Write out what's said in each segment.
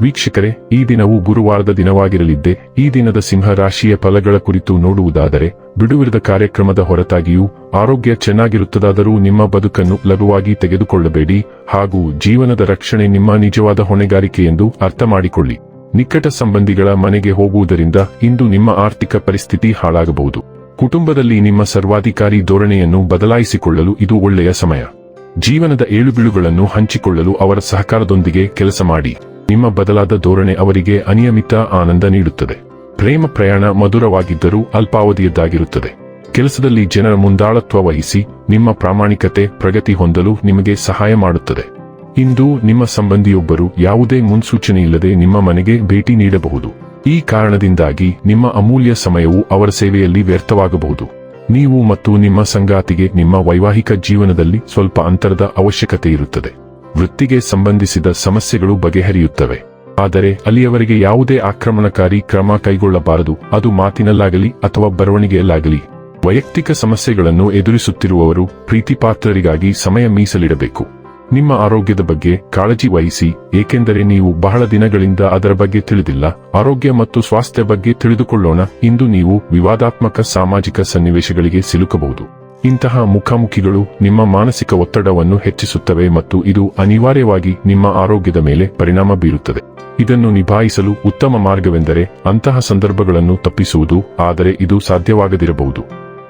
ವೀಕ್ಷಕರೇ, ಈ ದಿನವು ಗುರುವಾರದ ದಿನವಾಗಿರಲಿದ್ದೆ, ಈ ದಿನದ ಸಿಂಹ ರಾಶಿಯ ಫಲಗಳ ಕುರಿತು ನೋಡುವುದಾದರೆ, ಬಿಡುವಿರದ ಕಾರ್ಯಕ್ರಮದ ಹೊರತಾಗಿಯೂ, ಆರೋಗ್ಯ ಚೆನ್ನಾಗಿರುತ್ತದಾದರೂ ನಿಮ್ಮ ಬದುಕನ್ನು ಲಘುವಾಗಿ ತೆಗೆದುಕೊಳ್ಳಬೇಡಿ, ಹಾಗೂ ಜೀವನದ ರಕ್ಷಣೆ ನಿಮ್ಮ ನಿಜವಾದ ಹೊಣೆಗಾರಿಕೆ ಎಂದು ಅರ್ಥ ಮಾಡಿಕೊಳ್ಳಿ ನಿಕಟ ಸಂಬಂಧಿಗಳ ಮನೆಗೆ ಹೋಗುವುದರಿಂದ ಇಂದು ನಿಮ್ಮ ಆರ್ಥಿಕ ಪರಿಸ್ಥಿತಿ ಹಾಳಾಗಬಹುದು. ಕುಟುಂಬದಲ್ಲಿ ನಿಮ್ಮ ಸರ್ವಾಧಿಕಾರಿ ಧೋರಣೆಯನ್ನು ಬದಲಾಯಿಸಿಕೊಳ್ಳಲು ಇದು ಒಳ್ಳೆಯ ಸಮಯ. ಜೀವನದ ಏಳುಬೀಳುಗಳನ್ನು ಹಂಚಿಕೊಳ್ಳಲು ಅವರ ಸಹಕಾರದೊಂದಿಗೆ ಕೆಲಸ ಮಾಡಿ. ನಿಮ್ಮ ಬದಲಾದ ಧೋರಣೆ ಅವರಿಗೆ ಅನಿಯಮಿತ ಆನಂದ ನೀಡುತ್ತದೆ. ಪ್ರೇಮ ಪ್ರಯಾಣ ಮಧುರವಾಗಿದ್ದರೂ ಅಲ್ಪಾವಧಿಯದ್ದಾಗಿರುತ್ತದೆ. ಕೆಲಸದಲ್ಲಿ ಜನರ ಮುಂದಾಳತ್ವ ವಹಿಸಿ, ನಿಮ್ಮ ಪ್ರಾಮಾಣಿಕತೆ, ಪ್ರಗತಿ ಹೊಂದಲು ನಿಮಗೆ ಸಹಾಯ ಮಾಡುತ್ತದೆ. ಇಂದು ನಿಮ್ಮ ಸಂಬಂಧಿಯೊಬ್ಬರು ಯಾವುದೇ ಮುನ್ಸೂಚನೆಯಿಲ್ಲದೆ ನಿಮ್ಮ ಮನೆಗೆ ಭೇಟಿ ನೀಡಬಹುದು. ಈ ಕಾರಣದಿಂದಾಗಿ ನಿಮ್ಮ ಅಮೂಲ್ಯ ಸಮಯವು ಅವರ ಸೇವೆಯಲ್ಲಿ ವ್ಯರ್ಥವಾಗಬಹುದು. ನೀವು ಮತ್ತು ನಿಮ್ಮ ಸಂಗಾತಿಗೆ ನಿಮ್ಮ ವೈವಾಹಿಕ ಜೀವನದಲ್ಲಿ ಸ್ವಲ್ಪ ಅಂತರದ ಅವಶ್ಯಕತೆ ಇರುತ್ತದೆ ವೃತ್ತಿಗೆ ಸಂಬಂಧಿಸಿದ ಸಮಸ್ಯೆಗಳು ಬಗೆಹರಿಯುತ್ತವೆ. ಆದರೆ ಅಲ್ಲಿಯವರೆಗೆ ಯಾವುದೇ ಆಕ್ರಮಣಕಾರಿ ಕ್ರಮ ಕೈಗೊಳ್ಳಬಾರದು. ಅದು ಮಾತಿನಲ್ಲಾಗಲಿ ಅಥವಾ ಬರವಣಿಗೆಯಲ್ಲಾಗಲಿ. ವೈಯಕ್ತಿಕ ಸಮಸ್ಯೆಗಳನ್ನು ಎದುರಿಸುತ್ತಿರುವವರು ಪ್ರೀತಿಪಾತ್ರರಿಗಾಗಿ ಸಮಯ ಮೀಸಲಿಡಬೇಕು. ನಿಮ್ಮ ಆರೋಗ್ಯದ ಬಗ್ಗೆ ಕಾಳಜಿ ವಹಿಸಿ, ಏಕೆಂದರೆ ನೀವು ಬಹಳ ದಿನಗಳಿಂದ ಅದರ ಬಗ್ಗೆ ತಿಳಿದಿಲ್ಲ. ಆರೋಗ್ಯ ಮತ್ತು ಸ್ವಾಸ್ಥ್ಯ ಬಗ್ಗೆ ತಿಳಿದುಕೊಳ್ಳೋಣ. ಇಂದು ನೀವು ವಿವಾದಾತ್ಮಕ ಸಾಮಾಜಿಕ ಸನ್ನಿವೇಶಗಳಿಗೆ ಸಿಲುಕಬಹುದು. ಇಂತಹ ಮುಖಾಮುಖಿಗಳು ನಿಮ್ಮ ಮಾನಸಿಕ ಒತ್ತಡವನ್ನು ಹೆಚ್ಚಿಸುತ್ತವೆ ಮತ್ತು ಇದು ಅನಿವಾರ್ಯವಾಗಿ ನಿಮ್ಮ ಆರೋಗ್ಯದ ಮೇಲೆ ಪರಿಣಾಮ ಬೀರುತ್ತದೆ. ಇದನ್ನು ನಿಭಾಯಿಸಲು ಉತ್ತಮ ಮಾರ್ಗವೆಂದರೆ ಅಂತಹ ಸಂದರ್ಭಗಳನ್ನು ತಪ್ಪಿಸುವುದು, ಆದರೆ ಇದು ಸಾಧ್ಯವಾಗದಿರಬಹುದು.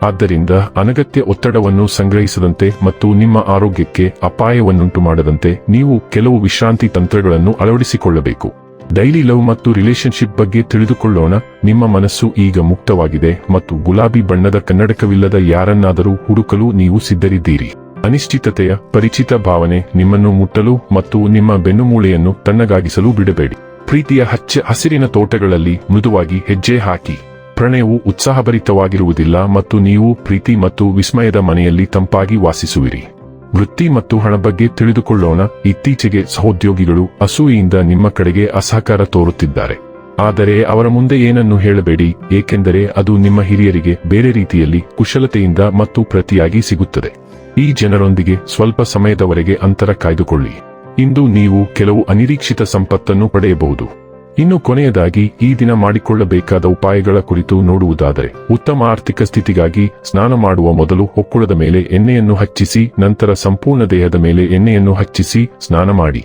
ಆದ್ದರಿಂದ ಅನಗತ್ಯ ಒತ್ತಡವನ್ನು ಸಂಗ್ರಹಿಸದಂತೆ ಮತ್ತು ನಿಮ್ಮ ಆರೋಗ್ಯಕ್ಕೆ ಅಪಾಯವನ್ನುಂಟು ಮಾಡದಂತೆ ನೀವು ಕೆಲವು ವಿಶ್ರಾಂತಿ ತಂತ್ರಗಳನ್ನು ಅಳವಡಿಸಿಕೊಳ್ಳಬೇಕು. ಡೈಲಿ ಲವ್ ಮತ್ತು ರಿಲೇಶನ್ಶಿಪ್ ಬಗ್ಗೆ ತಿಳಿದುಕೊಳ್ಳೋಣ. ನಿಮ್ಮ ಮನಸ್ಸು ಈಗ ಮುಕ್ತವಾಗಿದೆ ಮತ್ತು ಗುಲಾಬಿ ಬಣ್ಣದ ಕನ್ನಡಕವಿಲ್ಲದ ಯಾರನ್ನಾದರೂ ಹುಡುಕಲು ನೀವು ಸಿದ್ಧರಿದ್ದೀರಿ. ಅನಿಶ್ಚಿತತೆಯ ಪರಿಚಿತ ಭಾವನೆ ನಿಮ್ಮನ್ನು ಮುಟ್ಟಲು ಮತ್ತು ನಿಮ್ಮ ಬೆನ್ನುಮೂಳೆಯನ್ನು ತಣ್ಣಗಾಗಿಸಲು ಬಿಡಬೇಡಿ. ಪ್ರೀತಿಯ ಹಚ್ಚ ಹಸಿರಿನ ತೋಟಗಳಲ್ಲಿ ಮೃದುವಾಗಿ ಹೆಜ್ಜೆ ಹಾಕಿ. ಪ್ರಣಯವು ಉತ್ಸಾಹಭರಿತವಾಗಿರುವುದಿಲ್ಲ ಮತ್ತು ನೀವು ಪ್ರೀತಿ ಮತ್ತು ವಿಸ್ಮಯದ ಮನೆಯಲ್ಲಿ ತಂಪಾಗಿ ವಾಸಿಸುವಿರಿ. ವೃತ್ತಿ ಮತ್ತು ಹಣ ಬಗ್ಗೆ ತಿಳಿದುಕೊಳ್ಳೋಣ. ಇತ್ತೀಚೆಗೆ ಸಹೋದ್ಯೋಗಿಗಳು ಅಸೂಯೆಯಿಂದ ನಿಮ್ಮ ಕಡೆಗೆ ಅಸಹಕಾರ ತೋರುತ್ತಿದ್ದಾರೆ. ಆದರೆ ಅವರ ಮುಂದೆ ಏನನ್ನು ಹೇಳಬೇಡಿ, ಏಕೆಂದರೆ ಅದು ನಿಮ್ಮ ಹಿರಿಯರಿಗೆ ಬೇರೆ ರೀತಿಯಲ್ಲಿ ಕುಶಲತೆಯಿಂದ ಮತ್ತು ಪ್ರತಿಯಾಗಿ ಸಿಗುತ್ತದೆ. ಈ ಜನರೊಂದಿಗೆ ಸ್ವಲ್ಪ ಸಮಯದವರೆಗೆ ಅಂತರ ಕಾಯ್ದುಕೊಳ್ಳಿ. ಇಂದು ನೀವು ಕೆಲವು ಅನಿರೀಕ್ಷಿತ ಸಂಪತ್ತನ್ನು ಪಡೆಯಬಹುದು. ಇನ್ನು ಕೊನೆಯದಾಗಿ ಈ ದಿನ ಮಾಡಿಕೊಳ್ಳಬೇಕಾದ ಉಪಾಯಗಳ ಕುರಿತು ನೋಡುವುದಾದರೆ, ಉತ್ತಮ ಆರ್ಥಿಕ ಸ್ಥಿತಿಗಾಗಿ ಸ್ನಾನ ಮಾಡುವ ಮೊದಲು ಹೊಕ್ಕುಳದ ಮೇಲೆ ಎಣ್ಣೆಯನ್ನು ಹಚ್ಚಿಸಿ, ನಂತರ ಸಂಪೂರ್ಣ ದೇಹದ ಮೇಲೆ ಎಣ್ಣೆಯನ್ನು ಹಚ್ಚಿಸಿ ಸ್ನಾನ ಮಾಡಿ.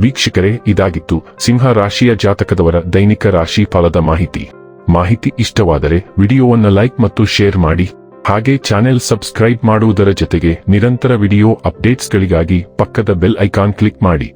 ವೀಕ್ಷಕರೇ, ಇದಾಗಿತ್ತು ಸಿಂಹ ರಾಶಿಯ ಜಾತಕದವರ ದೈನಿಕ ರಾಶಿ ಫಲದ ಮಾಹಿತಿ. ಮಾಹಿತಿ ಇಷ್ಟವಾದರೆ ವಿಡಿಯೋವನ್ನು ಲೈಕ್ ಮತ್ತು ಶೇರ್ ಮಾಡಿ. ಹಾಗೆ ಚಾನೆಲ್ ಸಬ್ಸ್ಕ್ರೈಬ್ ಮಾಡುವುದರ ಜೊತೆಗೆ ನಿರಂತರ ವಿಡಿಯೋ ಅಪ್ಡೇಟ್ಸ್ಗಳಿಗಾಗಿ ಪಕ್ಕದ ಬೆಲ್ ಐಕಾನ್ ಕ್ಲಿಕ್ ಮಾಡಿ.